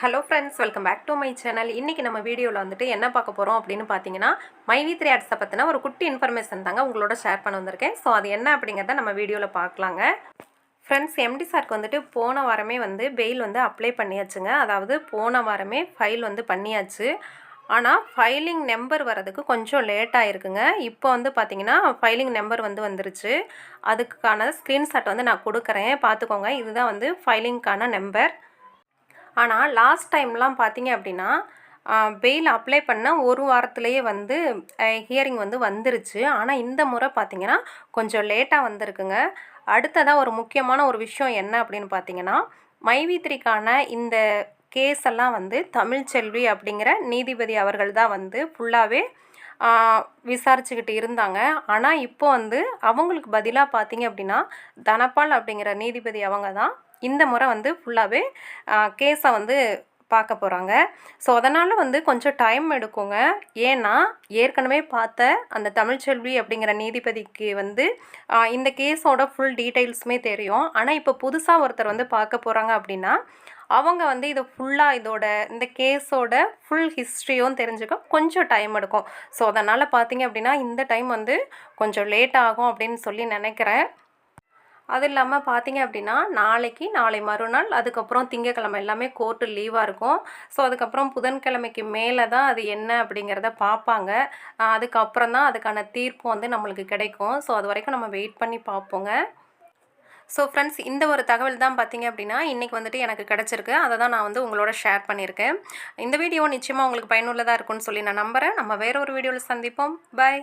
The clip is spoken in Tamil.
Hello friends welcome back to my channel இன்றைக்கி நம்ம வீடியோவில் வந்துட்டு என்ன பார்க்க போகிறோம் அப்படின்னு பார்த்தீங்கன்னா மைவி த்ரீ ஆட்ஸை பற்றின ஒரு குட்டி இன்ஃபர்மேஷன் தாங்க உங்களோட ஷேர் பண்ண வந்திருக்கேன். ஸோ அது என்ன அப்படிங்கிறத நம்ம வீடியோவில் பார்க்கலாங்க. ஃப்ரெண்ட்ஸ் எம்டி சாருக்கு வந்துட்டு போன வாரமே வந்து பெயில் வந்து அப்ளை பண்ணியாச்சுங்க. அதாவது போன வாரமே ஃபைல் வந்து பண்ணியாச்சு. ஆனால் ஃபைலிங் நம்பர் வரதுக்கு கொஞ்சம் லேட் ஆகிருக்குங்க இப்போ வந்து பார்த்திங்கன்னா ஃபைலிங் நம்பர் வந்து வந்துருச்சு. அதுக்கான ஸ்க்ரீன்ஷாட் வந்து நான் கொடுக்குறேன். பார்த்துக்கோங்க. இதுதான் வந்து ஃபைலிங்க்கான நம்பர் ஆனால் லாஸ்ட் டைம்லாம் பார்த்தீங்க அப்படின்னா பெயில் அப்ளை பண்ண ஒரு வாரத்துலேயே வந்து ஹியரிங் வந்து வந்துருச்சு. ஆனால் இந்த முறை பார்த்தீங்கன்னா கொஞ்சம் லேட்டாக வந்திருக்குங்க. அடுத்ததாக ஒரு முக்கியமான ஒரு விஷயம் என்ன அப்படின்னு பார்த்தீங்கன்னா மைவித்ரிக்கான இந்த கேஸ் எல்லாம் வந்து தமிழ்ச்செல்வி அப்படிங்கிற நீதிபதி அவர்கள் தான் வந்து ஃபுல்லாகவே விசாரிச்சுக்கிட்டு இருந்தாங்க. ஆனால் இப்போ வந்து அவங்களுக்கு பதிலாக பார்த்தீங்க அப்படின்னா தனபால் அப்படிங்கிற நீதிபதி அவங்க தான் இந்த முறை வந்து ஃபுல்லாகவே கேஸை வந்து பார்க்க போகிறாங்க ஸோ அதனால் வந்து கொஞ்சம் டைம் எடுக்குங்க. ஏன்னா ஏற்கனவே பார்த்த அந்த தமிழ்ச்செல்வி அப்படிங்கிற நீதிபதிக்கு வந்து இந்த கேஸோட ஃபுல் டீட்டெயில்ஸுமே தெரியும். ஆனால் இப்போ புதுசாக ஒருத்தர் வந்து பார்க்க போகிறாங்க அப்படின்னா அவங்க வந்து இதை ஃபுல்லாக இதோட இந்த கேஸோட ஃபுல் ஹிஸ்ட்ரியும் தெரிஞ்சுக்க கொஞ்சம் டைம் எடுக்கும். ஸோ அதனால் பார்த்தீங்க அப்படின்னா இந்த டைம் வந்து கொஞ்சம் லேட் ஆகும் அப்படின்னு சொல்லி நினைக்கிறேன். அது இல்லாமல் பார்த்தீங்க அப்படின்னா நாளைக்கு நாளை மறுநாள் அதுக்கப்புறம் திங்கக்கிழமை எல்லாமே கோர்ட்டு லீவாக இருக்கும். ஸோ அதுக்கப்புறம் புதன்கிழமைக்கு மேலே தான் அது என்ன அப்படிங்கிறத பார்ப்பாங்க அதுக்கப்புறம் தான் அதுக்கான தீர்ப்பு வந்து நம்மளுக்கு கிடைக்கும். ஸோ அது வரைக்கும் நம்ம வெயிட் பண்ணி பார்ப்போங்க ஸோ ஃப்ரெண்ட்ஸ் இந்த ஒரு தகவல் தான் பார்த்தீங்க அப்படின்னா இன்றைக்கி வந்துட்டு எனக்கு கிடச்சிருக்கு. அதை தான் நான் வந்து உங்களோட ஷேர் பண்ணியிருக்கேன். இந்த வீடியோ நிச்சயமாக உங்களுக்கு பயனுள்ளதாக இருக்கும்னு சொல்லி நான் நம்புகிறேன் நம்ம வேற ஒரு வீடியோவில் சந்திப்போம். பை